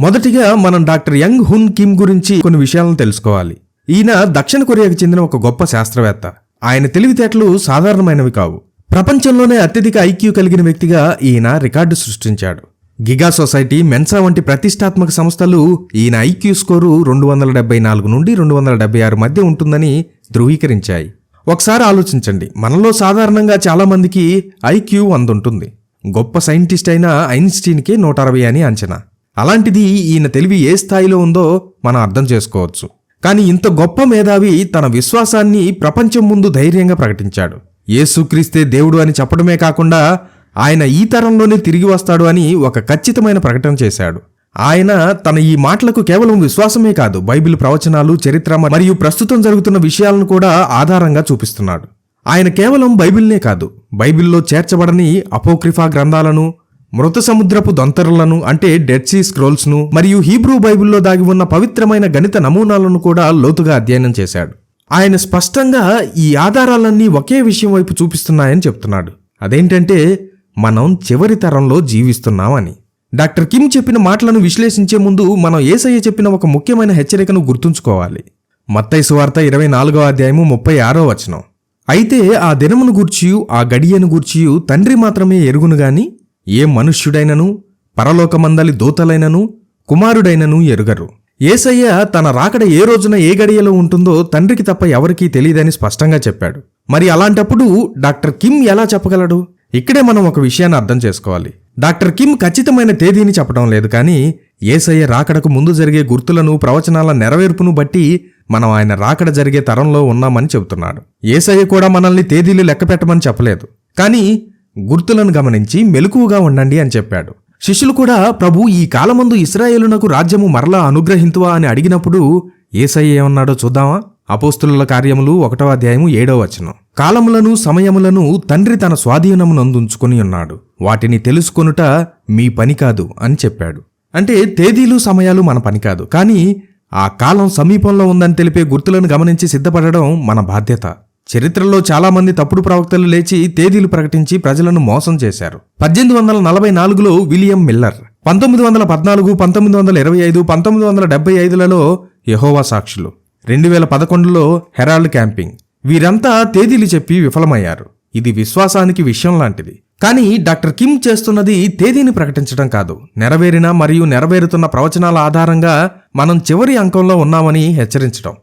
మొదటిగా మనం doctor young హున్ Kim గురించి కొన్ని విషయాలను తెలుసుకోవాలి. ఈయన దక్షిణ కొరియాకు చెందిన ఒక గొప్ప శాస్త్రవేత్త. ఆయన తెలివితేటలు సాధారణమైనవి కావు. ప్రపంచంలోనే అత్యధిక ఐక్యూ కలిగిన వ్యక్తిగా ఈయన రికార్డు సృష్టించాడు. గిగా సొసైటీ మెన్సా వంటి ప్రతిష్టాత్మక సంస్థలు ఈయన ఐక్యూ స్కోరు రెండు వందల డెబ్బై నాలుగు నుండి రెండు వందల డెబ్బై ఆరు మధ్య ఉంటుందని ధృవీకరించాయి. ఒకసారి ఆలోచించండి. మనలో సాధారణంగా చాలామందికి ఐక్యూ వంద ఉంటుంది గొప్ప సైంటిస్ట్ అయిన ఐన్స్టీన్కే నూట అరవై అని అంచనా. అలాంటిది ఈయన తెలివి ఏ స్థాయిలో ఉందో మనం అర్థం చేసుకోవచ్చు. కానీ ఇంత గొప్ప మేధావి తన విశ్వాసాన్ని ప్రపంచం ముందు ధైర్యంగా ప్రకటించాడు. ఏసుక్రీస్తే దేవుడు అని చెప్పడమే కాకుండా ఆయన ఈ తరంలోనే తిరిగి వస్తాడు అని ఒక ఖచ్చితమైన ప్రకటన చేశాడు. ఆయన తన ఈ మాటలకు కేవలం విశ్వాసమే కాదు బైబిల్ ప్రవచనాలు చరిత్ర మరియు ప్రస్తుతం జరుగుతున్న విషయాలను కూడా ఆధారంగా చూపిస్తున్నాడు. ఆయన కేవలం బైబిల్నే కాదు బైబిల్లో చేర్చబడని అపోక్రిఫా గ్రంథాలను మృత సముద్రపు దొంతరలను అంటే డెడ్ సీ స్క్రోల్స్ను మరియు హీబ్రూ బైబిల్లో దాగి ఉన్న పవిత్రమైన గణిత నమూనాలను కూడా లోతుగా అధ్యయనం చేశాడు. ఆయన స్పష్టంగా ఈ ఆధారాలన్నీ ఒకే విషయం వైపు చూపిస్తున్నాయని చెప్తున్నాడు. అదేంటంటే మనం చివరి తరంలో జీవిస్తున్నామని. డాక్టర్ కిమ్ చెప్పిన మాటలను విశ్లేషించే ముందు మనం ఏసయ్య చెప్పిన ఒక ముఖ్యమైన హెచ్చరికను గుర్తుంచుకోవాలి. మత్తయి సువార్త ఇరవై నాలుగో అధ్యాయము ముప్పై ఆరో వచనం. అయితే ఆ దినమును గూర్చియు ఆ గడియను గూర్చియు తండ్రి మాత్రమే ఎరుగును గాని ఏ మనుష్యుడైనను పరలోకమందలి దూతలైనను కుమారుడైనను ఎరుగరు. ఏసయ్య తన రాకడ ఏ రోజున ఏ గడియలో ఉంటుందో తండ్రికి తప్ప ఎవరికీ తెలియదని స్పష్టంగా చెప్పాడు. మరి అలాంటప్పుడు డాక్టర్ కిమ్ ఎలా చెప్పగలడు? ఇక్కడే మనం ఒక విషయాన్ని అర్థం చేసుకోవాలి. డాక్టర్ కిమ్ ఖచ్చితమైన తేదీని చెప్పడం లేదు కానీ ఏసయ్య రాకడకు ముందు జరిగే గుర్తులను ప్రవచనాల నెరవేర్పును బట్టి మనం ఆయన రాకడ జరిగే తరంలో ఉన్నామని చెబుతున్నాడు. ఏసయ్య కూడా మనల్ని తేదీలు లెక్క పెట్టమని చెప్పలేదు. కానీ గుర్తులను గమనించి మెలకువగా ఉండండి అని చెప్పాడు. శిష్యులు కూడా ప్రభు ఈ కాలమందు ఇస్రాయేలునకు రాజ్యము మరలా అనుగ్రహింతువా? అని అడిగినప్పుడు ఏసయ్య ఏమన్నాడో చూద్దామా? అపోస్తుల కార్యములు ఒకటో అధ్యాయము ఏడో వచనం. కాలములను సమయములను తండ్రి తన స్వాధీనమునందుంచుకుని ఉన్నాడు. వాటిని తెలుసుకొనుట మీ పని కాదు అని చెప్పాడు. అంటే తేదీలు సమయాలు మన పని కాదు. కానీ ఆ కాలం సమీపంలో ఉందని తెలిపే గుర్తులను గమనించి సిద్ధపడడం మన బాధ్యత. చరిత్రలో చాలామంది తప్పుడు ప్రవక్తలు లేచి తేదీలు ప్రకటించి ప్రజలను మోసం చేశారు. పద్దెనిమిది వందల నలభై నాలుగులో విలియం మిల్లర్ పంతొమ్మిది వందల పద్నాలుగు పంతొమ్మిది వందల ఇరవై ఐదు పంతొమ్మిది వందల డెబ్బై ఐదులలో యహోవా సాక్షులు. రెండు వేల పదకొండులో హెరాల్డ్ క్యాంపింగ్. వీరంతా తేదీలు చెప్పి విఫలమయ్యారు. ఇది విశ్వాసానికి విషయం లాంటిది. కానీ డాక్టర్ కిమ్ చేస్తున్నది తేదీని ప్రకటించడం కాదు. నెరవేరిన మరియు నెరవేరుతున్న ప్రవచనాల ఆధారంగా మనం చివరి అంకంలో ఉన్నామని హెచ్చరించడం.